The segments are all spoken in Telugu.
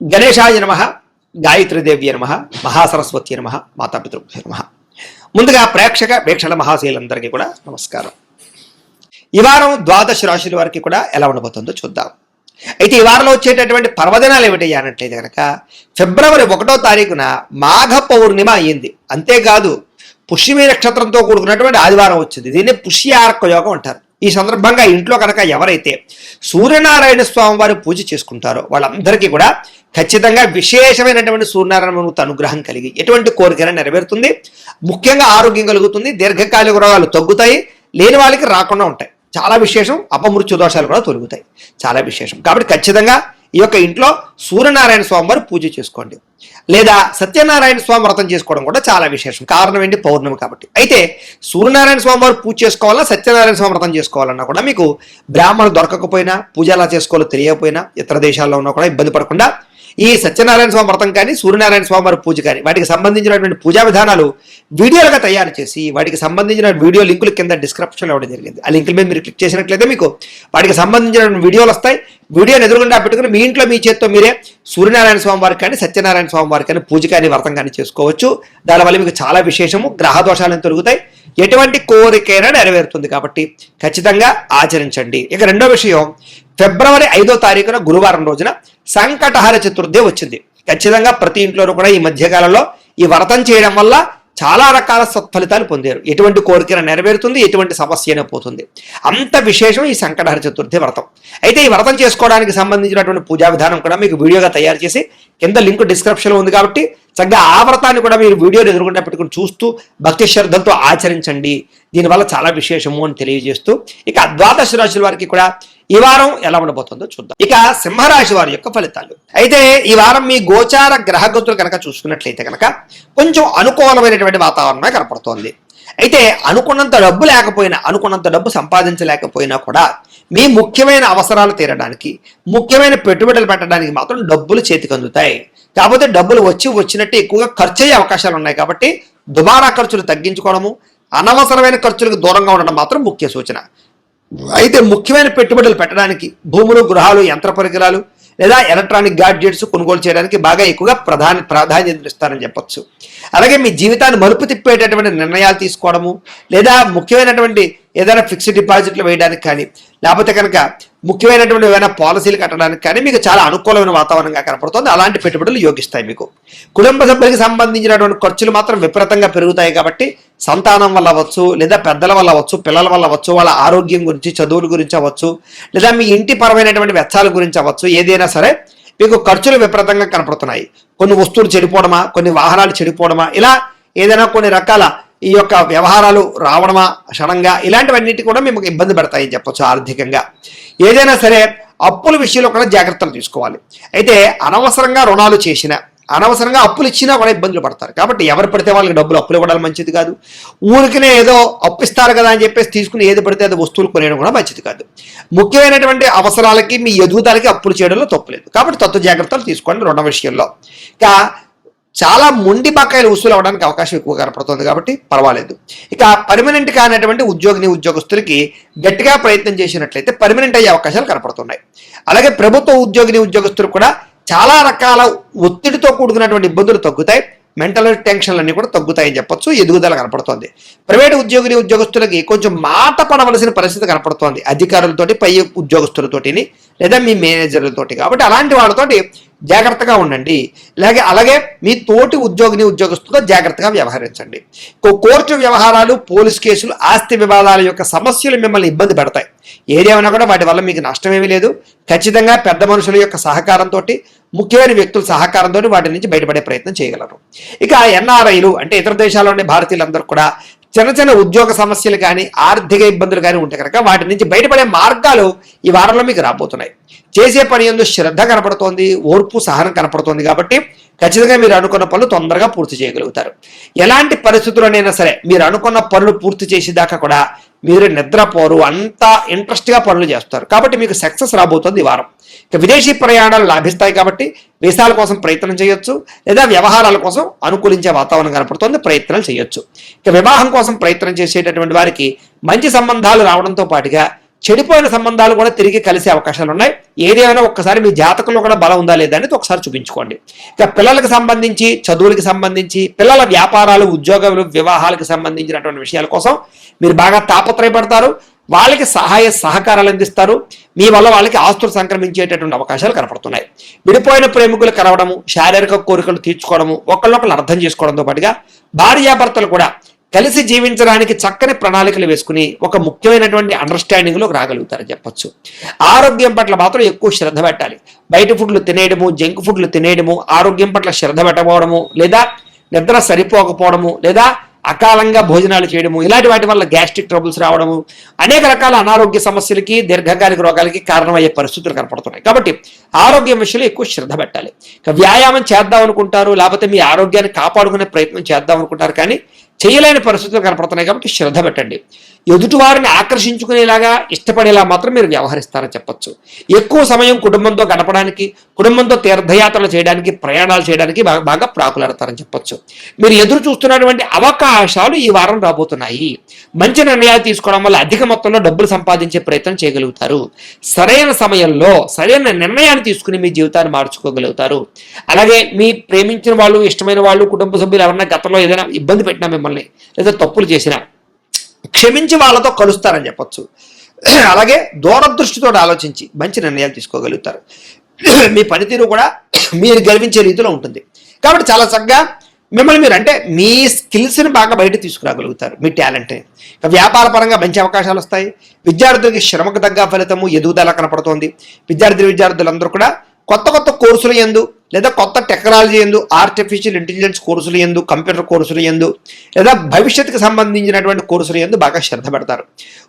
గణేశాయ నమ గాయత్రీదేవ్య నమ మహాసరస్వతి నమ మాతాపితృభ్య నమ. ముందుగా ప్రేక్షక వీక్షణ మహాశీలందరికీ కూడా నమస్కారం. ఈ వారం ద్వాదశ రాశుల వారికి కూడా ఎలా ఉండబోతుందో చూద్దాం. అయితే ఈ వారంలో వచ్చేటటువంటి పర్వదినాలు ఏమిటి అన్నట్లయితే కనుక ఫిబ్రవరి ఒకటో తారీఖున మాఘ పౌర్ణిమ అయ్యింది. అంతేకాదు పుష్యమి నక్షత్రంతో కూడుకున్నటువంటి ఆదివారం వచ్చింది. దీన్ని పుష్యార్క యోగం అంటారు. ఈ సందర్భంగా ఇంట్లో కనుక ఎవరైతే సూర్యనారాయణ స్వామి వారి పూజ చేసుకుంటారో వాళ్ళందరికీ కూడా ఖచ్చితంగా విశేషమైనటువంటి సూర్యనారాయణ అనుగ్రహం కలిగి ఎటువంటి కోరికైనా నెరవేరుతుంది. ముఖ్యంగా ఆరోగ్యం కలుగుతుంది దీర్ఘకాలిక రోగాలు తగ్గుతాయి లేని వాళ్ళకి రాకుండా ఉంటాయి. చాలా విశేషం అపమృత్యు దోషాలు కూడా తొలుగుతాయి. చాలా విశేషం. కాబట్టి ఖచ్చితంగా ఈ యొక్క ఇంట్లో సూర్యనారాయణ స్వామి వారు పూజ చేసుకోండి. లేదా సత్యనారాయణ స్వామి వ్రతం చేసుకోవడం కూడా చాలా విశేషం. కారణం ఏంటి? పౌర్ణమి కాబట్టి. అయితే సూర్యనారాయణ స్వామి వారు పూజ చేసుకోవాలన్నా సత్యనారాయణ స్వామి వ్రతం చేసుకోవాలన్నా కూడా మీకు బ్రాహ్మణులు దొరకకపోయినా పూజ ఎలా చేసుకోవాలో తెలియకపోయినా ఇతర దేశాల్లో ఉన్నా కూడా ఇబ్బంది పడకుండా ఈ సత్యనారాయణ స్వామి వ్రతం కానీ సూర్యనారాయణ స్వామి వారి పూజ కానీ వాటికి సంబంధించినటువంటి పూజా విధానాలు వీడియోలుగా తయారు చేసి వాటికి సంబంధించిన వీడియో లింకులు కింద డిస్క్రిప్షన్లో ఇవ్వడం జరిగింది. ఆ లింకుల మీద మీరు క్లిక్ చేసినట్లయితే మీకు వాటికి సంబంధించిన వీడియోలు వస్తాయి. వీడియోని ఎదురుగుండా పెట్టుకుని మీ ఇంట్లో మీ చేత్తో మీరే సూర్యనారాయణ స్వామి వారికి కానీ సత్యనారాయణ స్వామి వారికి కానీ పూజ కానీ వ్రతం కానీ చేసుకోవచ్చు. దానివల్ల మీకు చాలా విశేషము గ్రహ దోషాలను తొలుగుతాయి. ఎటువంటి కోరికైనా నెరవేరుతుంది కాబట్టి ఖచ్చితంగా ఆచరించండి. ఇక రెండో విషయం ఫిబ్రవరి ఐదో తారీఖున గురువారం రోజున సంకటహర చతుర్థి వచ్చింది. ఖచ్చితంగా ప్రతి ఇంట్లోనూ కూడా ఈ మధ్యకాలంలో ఈ వ్రతం చేయడం వల్ల చాలా రకాల సత్ఫలితాలు పొందారు. ఎటువంటి కోరికను నెరవేరుతుంది ఎటువంటి సమస్య అయినా పోతుంది. అంత విశేషం ఈ సంకటహర చతుర్థి వ్రతం. అయితే ఈ వ్రతం చేసుకోవడానికి సంబంధించినటువంటి పూజా విధానం కూడా మీకు వీడియోగా తయారు చేసి కింద లింక్ డిస్క్రిప్షన్లో ఉంది కాబట్టి చక్కగా ఆ వ్రతాన్ని కూడా మీరు వీడియోని ఎదుర్కొంటే పెట్టుకుని చూస్తూ భక్తి శ్రద్ధలతో ఆచరించండి. దీనివల్ల చాలా విశేషము అని తెలియజేస్తూ ఇక ద్వాదశ రాశుల వారికి కూడా ఈ వారం ఎలా ఉండబోతుందో చూద్దాం. ఇక సింహరాశి వారి యొక్క ఫలితాలు. అయితే ఈ వారం మీ గోచార గ్రహగతులు కనుక చూసుకున్నట్లయితే కనుక కొంచెం అనుకూలమైనటువంటి వాతావరణమే కనపడుతోంది. అయితే అనుకున్నంత డబ్బు లేకపోయినా అనుకున్నంత డబ్బు సంపాదించలేకపోయినా కూడా మీ ముఖ్యమైన అవసరాలు తీరడానికి ముఖ్యమైన పెట్టుబడులు పెట్టడానికి మాత్రం డబ్బులు చేతికి అందుతాయి. కాకపోతే డబ్బులు వచ్చి వచ్చినట్టు ఎక్కువగా ఖర్చు అయ్యే అవకాశాలు ఉన్నాయి కాబట్టి దుబారా ఖర్చులు తగ్గించుకోవడము అనవసరమైన ఖర్చులకు దూరంగా ఉండడం మాత్రం ముఖ్య సూచన. అయితే ముఖ్యమైన పెట్టుబడులు పెట్టడానికి భూములు గృహాలు యంత్ర పరికరాలు లేదా ఎలక్ట్రానిక్ గాడ్జెట్స్ కొనుగోలు చేయడానికి బాగా ఎక్కువగా ప్రధాన ప్రాధాన్యత ఇస్తారని చెప్పొచ్చు. అలాగే మీ జీవితాన్ని మలుపు తిప్పేటటువంటి నిర్ణయాలు తీసుకోవడము లేదా ముఖ్యమైనటువంటి ఏదైనా ఫిక్స్డ్ డిపాజిట్లు వేయడానికి కానీ లేకపోతే కనుక ముఖ్యమైనటువంటి ఏమైనా పాలసీలు కట్టడానికి కానీ మీకు చాలా అనుకూలమైన వాతావరణంగా కనపడుతుంది. అలాంటి పెట్టుబడులు యోగిస్తాయి మీకు. కుటుంబ సభ్యులకు సంబంధించినటువంటి ఖర్చులు మాత్రం విపరీతంగా పెరుగుతాయి కాబట్టి సంతానం వల్ల అవ్వచ్చు లేదా పెద్దల వల్ల అవ్వచ్చు పిల్లల వల్ల అవ్వచ్చు వాళ్ళ ఆరోగ్యం గురించి చదువుల గురించి అవ్వచ్చు లేదా మీ ఇంటి పరమైనటువంటి వెచ్చాల గురించి అవ్వచ్చు ఏదైనా సరే మీకు ఖర్చులు విపరీతంగా కనపడుతున్నాయి. కొన్ని వస్తువులు చెడిపోవడమా కొన్ని వాహనాలు చెడిపోవడమా ఇలా ఏదైనా కొన్ని రకాల ఈ యొక్క వ్యవహారాలు రావడమా క్షణంగా ఇలాంటివన్నిటి కూడా మేము ఇబ్బంది పెడతాయని చెప్పొచ్చు ఆర్థికంగా. ఏదైనా సరే అప్పుల విషయంలో కూడా జాగ్రత్తలు తీసుకోవాలి. అయితే అనవసరంగా రుణాలు చేసిన అనవసరంగా అప్పులు ఇచ్చినా కూడా ఇబ్బందులు పడతారు. కాబట్టి ఎవరు పడితే వాళ్ళకి డబ్బులు అప్పులు ఇవ్వడం మంచిది కాదు. ఊరికినే ఏదో అప్పు ఇస్తారు కదా అని చెప్పేసి తీసుకుని ఏది పడితే అది వస్తువులు కొనేయడం కూడా మంచిది కాదు. ముఖ్యమైనటువంటి అవసరాలకి మీ ఎదుగుదలకి అప్పులు చేయడంలో తప్పులేదు కాబట్టి తత్వ జాగ్రత్తలు తీసుకోండి రుణ విషయంలో. ఇంకా చాలా మొండి బకాయిలు వసూలు అవ్వడానికి అవకాశం ఎక్కువ కనపడుతుంది కాబట్టి పర్వాలేదు. ఇక పర్మనెంట్ కానటువంటి ఉద్యోగిని ఉద్యోగస్తులకి గట్టిగా ప్రయత్నం చేసినట్లయితే పర్మనెంట్ అయ్యే అవకాశాలు కనపడుతున్నాయి. అలాగే ప్రభుత్వ ఉద్యోగిని ఉద్యోగస్తులు కూడా చాలా రకాల ఒత్తిడితో కూడుకున్నటువంటి ఇబ్బందులు తగ్గుతాయి. మెంటల్ టెన్షన్లన్నీ కూడా తగ్గుతాయని చెప్పొచ్చు. ఎదుగుదల కనపడుతోంది. ప్రైవేట్ ఉద్యోగిని ఉద్యోగస్తులకి కొంచెం మాట పడవలసిన పరిస్థితి కనపడుతోంది అధికారులతోటి పై ఉద్యోగస్తులతోటిని. లేదా మీ మేనేజర్లతోటి కాబట్టి అలాంటి వాళ్ళతోటి జాగ్రత్తగా ఉండండి. అలాగే అలాగే మీ తోటి ఉద్యోగిని ఉద్యోగస్తుతో జాగ్రత్తగా వ్యవహరించండి. కోర్టు వ్యవహారాలు పోలీస్ కేసులు ఆస్తి వివాదాల యొక్క సమస్యలు మిమ్మల్ని ఇబ్బంది పెడతాయి. ఏదేమైనా కూడా వాటి వల్ల మీకు నష్టమేమీ లేదు. ఖచ్చితంగా పెద్ద మనుషుల యొక్క సహకారంతో ముఖ్యమైన వ్యక్తుల సహకారంతో వాటి నుంచి బయటపడే ప్రయత్నం చేయగలరు. ఇక ఎన్ఆర్ఐలు అంటే ఇతర దేశాల్లో ఉండే భారతీయులందరూ కూడా చిన్న చిన్న ఉద్యోగ సమస్యలు కానీ ఆర్థిక ఇబ్బందులు కానీ ఉంటే కనుక వాటి నుంచి బయటపడే మార్గాలు ఈ వారంలో మీకు రాబోతున్నాయి. చేసే పని ఎందు శ్రద్ధ కనపడుతోంది ఓర్పు సహనం కనపడుతోంది కాబట్టి ఖచ్చితంగా మీరు అనుకున్న పనులు తొందరగా పూర్తి చేయగలుగుతారు. ఎలాంటి పరిస్థితుల్లోనైనా సరే మీరు అనుకున్న పనులు పూర్తి చేసేదాకా కూడా మీరు నిద్రపోరు అంతా ఇంట్రెస్ట్గా పనులు చేస్తారు. కాబట్టి మీకు సక్సెస్ రాబోతుంది ఈ వారం. ఇక విదేశీ ప్రయాణాలు లాభిస్తాయి కాబట్టి వీసాల కోసం ప్రయత్నం చేయొచ్చు లేదా వ్యవహారాల కోసం అనుకూలించే వాతావరణం కనపడుతుంది ప్రయత్నాలు చేయొచ్చు. ఇక వివాహం కోసం ప్రయత్నం చేసేటటువంటి వారికి మంచి సంబంధాలు రావడంతో పాటుగా చెడిపోయిన సంబంధాలు కూడా తిరిగి కలిసే అవకాశాలు ఉన్నాయి. ఏదేమైనా ఒక్కసారి మీ జాతకంలో కూడా బలం ఉందా లేదా అనేది ఒకసారి చూపించుకోండి. ఇక పిల్లలకు సంబంధించి చదువులకు సంబంధించి పిల్లల వ్యాపారాలు ఉద్యోగాలు వివాహాలకు సంబంధించినటువంటి విషయాల కోసం మీరు బాగా తాపత్రయపడతారు. వాళ్ళకి సహాయ సహకారాలు అందిస్తారు. మీ వల్ల వాళ్ళకి ఆస్తులు సంక్రమించేటటువంటి అవకాశాలు కనపడుతున్నాయి. విడిపోయిన ప్రేమికులు కలవడము శారీరక కోరికలు తీర్చుకోవడము ఒకళ్ళొకళ్ళు అర్థం చేసుకోవడంతో పాటుగా భార్యాభర్తలు కూడా కలిసి జీవించడానికి చక్కని ప్రణాళికలు వేసుకుని ఒక ముఖ్యమైనటువంటి అండర్స్టాండింగ్లోకి రాగలుగుతారని చెప్పొచ్చు. ఆరోగ్యం పట్ల మాత్రం ఎక్కువ శ్రద్ధ పెట్టాలి. బయట ఫుడ్లు తినేయడము జంక్ ఫుడ్లు తినేయడము ఆరోగ్యం పట్ల శ్రద్ధ పెట్టకపోవడము లేదా నిద్ర సరిపోకపోవడము లేదా అకాలంగా భోజనాలు చేయడము ఇలాంటి వాటి వల్ల గ్యాస్ట్రిక్ ట్రబుల్స్ రావడము అనేక రకాల అనారోగ్య సమస్యలకి దీర్ఘకాలిక రోగాలకి కారణమయ్యే పరిస్థితులు కనపడుతున్నాయి. కాబట్టి ఆరోగ్యం విషయంలో ఎక్కువ శ్రద్ధ పెట్టాలి. వ్యాయామం చేద్దాం అనుకుంటారు లేకపోతే మీ ఆరోగ్యాన్ని కాపాడుకునే ప్రయత్నం చేద్దాం అనుకుంటారు కానీ చేయలేని పరిస్థితులు కనపడుతున్నాయి కాబట్టి శ్రద్ధ పెట్టండి. ఎదుటివారిని ఆకర్షించుకునేలాగా ఇష్టపడేలా మాత్రం మీరు వ్యవహరిస్తారని చెప్పచ్చు. ఎక్కువ సమయం కుటుంబంతో గడపడానికి కుటుంబంతో తీర్థయాత్రలు చేయడానికి ప్రయాణాలు చేయడానికి బాగా బాగా ప్రాకులాడతారని చెప్పొచ్చు. మీరు ఎదురు చూస్తున్నటువంటి అవకాశాలు ఈ వారం రాబోతున్నాయి. మంచి నిర్ణయాలు తీసుకోవడం వల్ల అధిక మొత్తంలో డబ్బులు సంపాదించే ప్రయత్నం చేయగలుగుతారు. సరైన సమయంలో సరైన నిర్ణయాన్ని తీసుకుని మీ జీవితాన్ని మార్చుకోగలుగుతారు. అలాగే మీ ప్రేమించిన వాళ్ళు ఇష్టమైన వాళ్ళు కుటుంబ సభ్యులు ఎవరన్నా గతంలో ఏదైనా ఇబ్బంది పెట్టినా మిమ్మల్ని లేదా తప్పులు చేసినా క్షమించి వాళ్ళతో కలుస్తారని చెప్పొచ్చు. అలాగే దూరదృష్టితో ఆలోచించి మంచి నిర్ణయాలు తీసుకోగలుగుతారు. మీ పనితీరు కూడా మీరు గర్వించే రీతిలో ఉంటుంది. కాబట్టి చాలా చక్కగా మిమ్మల్ని మీరు అంటే మీ స్కిల్స్ని బాగా బయట తీసుకురాగలుగుతారు మీ టాలెంట్ని వ్యాపార పరంగా మంచి అవకాశాలు వస్తాయి. విద్యార్థులకి శ్రమకు తగ్గ ఫలితము ఎదుగుదల కనపడుతోంది. విద్యార్థి విద్యార్థులందరూ కూడా కొత్త కొత్త కోర్సులు ఎందు లేదా కొత్త టెక్నాలజీ ఎందు ఆర్టిఫిషియల్ ఇంటెలిజెన్స్ కోర్సులు ఎందు కంప్యూటర్ కోర్సులు ఎందు లేదా భవిష్యత్తుకు సంబంధించినటువంటి కోర్సులు ఎందు బాగా శ్రద్ధ పెడతారు.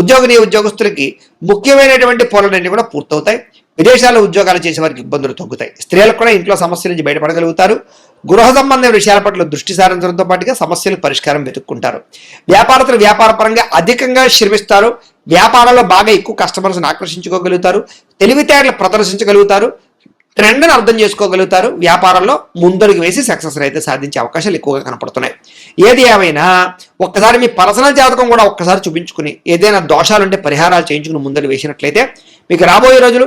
ఉద్యోగిని ఉద్యోగస్తులకి ముఖ్యమైనటువంటి పనులన్నీ కూడా పూర్తవుతాయి. విదేశాల్లో ఉద్యోగాలు చేసే వారికి ఇబ్బందులు తగ్గుతాయి. స్త్రీలకు కూడా ఇంట్లో సమస్యల నుంచి బయటపడగలుగుతారు. గృహ సంబంధమైన విషయాల పట్ల దృష్టి సారించడంతో పాటుగా సమస్యలకు పరిష్కారం వెతుక్కుంటారు. వ్యాపారస్తులు వ్యాపారపరంగా అధికంగా శ్రమిస్తారు. వ్యాపారంలో బాగా ఎక్కువ కస్టమర్స్ని ఆకర్షించుకోగలుగుతారు. తెలివితేటలు ప్రదర్శించగలుగుతారు. ట్రెండ్ని అర్థం చేసుకోగలుగుతారు. వ్యాపారంలో ముందడుగు వేసి సక్సెస్ అయితే సాధించే అవకాశాలు ఎక్కువగా కనపడుతున్నాయి. ఏది ఏమైనా ఒక్కసారి మీ పర్సనల్ జాతకం కూడా ఒక్కసారి చూపించుకుని ఏదైనా దోషాలుంటే పరిహారాలు చేయించుకుని ముందడుగు వేసినట్లయితే మీకు రాబోయే రోజులు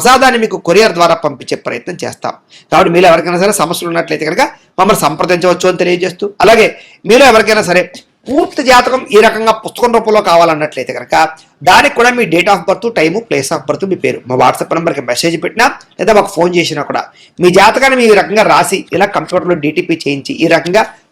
ప్రసాదాన్ని మీకు కొరియర్ ద్వారా పంపించే ప్రయత్నం చేస్తాం. కాబట్టి మీరు ఎవరికైనా సరే సమస్యలు ఉన్నట్లయితే కనుక మమ్మల్ని సంప్రదించవచ్చు అని తెలియజేస్తూ అలాగే మీరు ఎవరికైనా సరే పూర్తి జాతకం ఈ రకంగా పుస్తకం రూపంలో కావాలన్నట్లయితే కనుక దానికి కూడా మీ date of birth time place of birth మీ పేరు. మా వాట్సాప్ నెంబర్కి మెసేజ్ పెట్టినా లేదా మాకు ఫోన్ చేసినా కూడా మీ జాతకాన్ని మీ ఈ రకంగా రాసి ఇలా కంప్యూటర్లో డీటీపీ చేయించి ఈ రకంగా